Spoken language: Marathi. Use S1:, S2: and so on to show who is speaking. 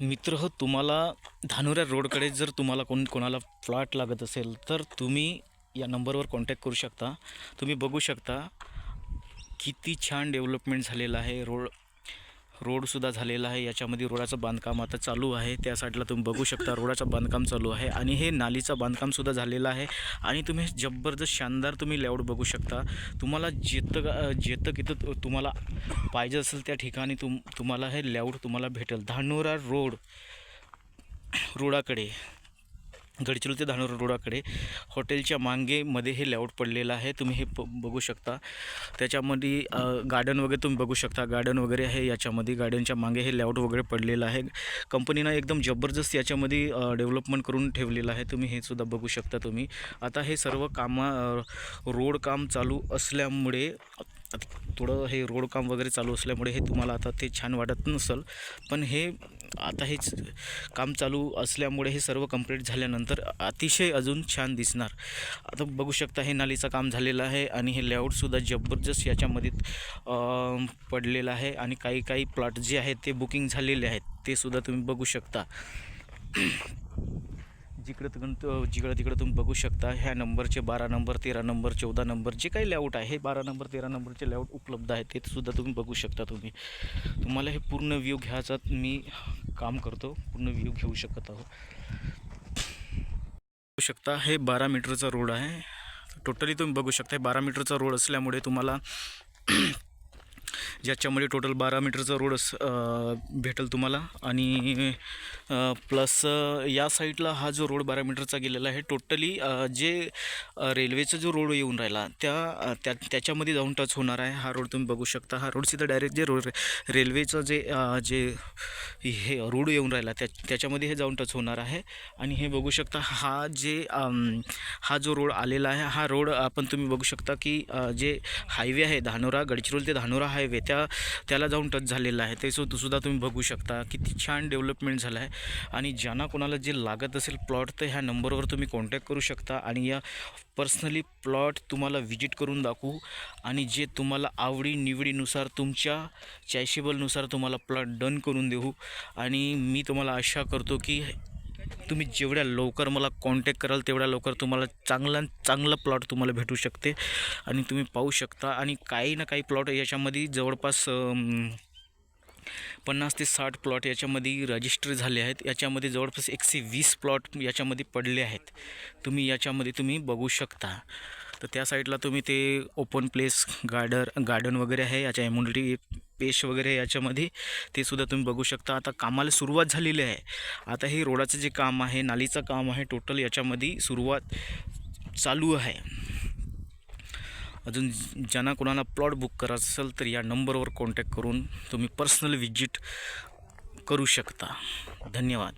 S1: मित्र हो तुम्हाला धानोऱ्या रोडकडे जर तुम्हाला कोण कोणाला फ्लॅट लागत असेल तर तुम्ही या नंबरवर कॉन्टॅक्ट करू शकता. तुम्ही बघू शकता किती छान डेव्हलपमेंट झालेलं आहे रोड रोडसुद्धा झालेला आहे. याच्यामध्ये रोडाचं बांधकाम आता चालू आहे. त्या साईडला तुम्ही बघू शकता रोडाचं बांधकाम चालू आहे आणि हे नालीचं बांधकामसुद्धा झालेलं आहे. आणि तुम्ही जबरदस्त शानदार तुम्ही लेआउट बघू शकता. तुम्हाला जेतं जेतं कितं तुम्हाला पाहिजे असेल त्या ठिकाणी तुम तुम्हाला हे लेआउट तुम्हाला भेटेल. धानोरा रोड रोडाकडे. गडचिरोली ते धानोरा रोडाकडे. हॉटेलच्या मांगेमध्ये हे लेआउट पडलेलं आहे. तुम्ही हे प बघू शकता. त्याच्यामध्ये गार्डन वगैरे तुम्ही बघू शकता. गार्डन वगैरे आहे याच्यामध्ये. गार्डनच्या मागे हे लेआउट वगैरे पडलेलं आहे. कंपनीनं एकदम जबरदस्त याच्यामध्ये डेव्हलपमेंट करून ठेवलेलं आहे. तुम्ही हे सुद्धा बघू शकता तुम्ही. आता हे सर्व कामा रोड काम चालू असल्यामुळे आता थोडं हे रोड काम वगैरे चालू असल्यामुळे हे तुम्हाला आता ते छान वाटत नसेल. पण हे आता हेच काम चालू असल्यामुळे हे सर्व कंप्लीट झाल्यानंतर अतिशय अजून छान दिसणार. आता बघू शकता हे नालीचं काम झालेलं आहे आणि हे लेआउटसुद्धा जबरदस्त याच्यामध्ये पडलेलं आहे आणि काही काही प्लॉट जे आहेत ते बुकिंग झालेले आहेत ते सुद्धा तुम्ही बघू शकता. जिकडं तिकडं जिकडं तिकडं तुम्ही बघू शकता ह्या नंबरचे बारा नंबर तेरा नंबर चौदा नंबर जे काही लेआउट आहे हे बारा नंबर तेरा नंबरचे लेआउट उपलब्ध आहे ते सुद्धा तुम्ही बघू शकता तुम्ही. तुम्हाला हे पूर्ण व्ह्यू घ्यायचा मी काम करतो पूर्ण व्ह्यू घेऊ शकत आहो बघू शकता हे बारा मीटरचा रोड आहे. टोटली तुम्ही बघू शकता हे बारा मीटरचा रोड असल्यामुळे तुम्हाला ज्याच्यामुळे टोटल बारा मीटरचा रोड अस भेटेल तुम्हाला. आणि प्लस या साईडला हा जो रोड बारा मीटरचा गेलेला आहे टोटली जे रेल्वेचा जो रोड येऊन राहिला त्या त्या त्याच्यामध्ये जाऊन टच होणार आहे. हा रोड तुम्ही बघू शकता. हा रोड सीधा डायरेक्ट जे रोड रेल्वेचं जे जे हे रोड येऊन राहिला. त्या त्याच्यामध्ये हे जाऊन टच होणार आहे. आणि हे बघू शकता हा जे हा जो रोड आलेला आहे हा रोड आपण तुम्ही बघू शकता की जे हायवे आहे धानोरा गडचिरोली ते धानोरा हायवे त्या त्याला जाऊन टच झालेला आहे. ते सु सुद्धा तुम्ही बघू शकता किती छान डेव्हलपमेंट झालं आहे. आणि ज्यांना कोणाला जे लागत असेल प्लॉट तर ह्या नंबरवर तुम्ही कॉन्टॅक्ट करू शकता. आणि या पर्सनली प्लॉट तुम्हाला व्हिजिट करून दाखवू. आणि जे तुम्हाला आवडी निवडीनुसार तुमच्या चॅशेबलनुसार तुम्हाला प्लॉट डन करून देऊ. आणि मी तुम्हाला आशा करतो की तुम्ही जेवढ्या लवकर मला कॉन्टॅक्ट कराल तेवढ्या लवकर तुम्हाला चांगला चांगलं प्लॉट तुम्हाला भेटू शकते. आणि तुम्ही पाहू शकता. आणि काही ना काही प्लॉट याच्यामध्ये जवळपास पन्नास ते साठ प्लॉट याच्यामध्ये रजिस्टर झाले आहेत. याच्यामध्ये जवळपास एकशे वीस प्लॉट याच्यामध्ये पडले आहेत. तुम्ही याच्यामध्ये तुम्ही बघू शकता. तर त्या साईडला तुम्ही ते ओपन प्लेस गार्डर गार्डन वगैरे आहे. याच्या इम्युनिटी पेश वगैरे याच्यामध्ये ते सुद्धा तुम्ही बघू शकता. आता कामाला सुरुवात झालेली आहे. आता हे रोडाचं जे काम आहे नालीचं काम आहे टोटल याच्यामध्ये सुरुवात चालू आहे. अजून ज्यांना कोणाला प्लॉट बुक करायचं असेल तर या नंबरवर कॉन्टॅक्ट करून तुम्ही पर्सनल विजिट करू शकता. धन्यवाद.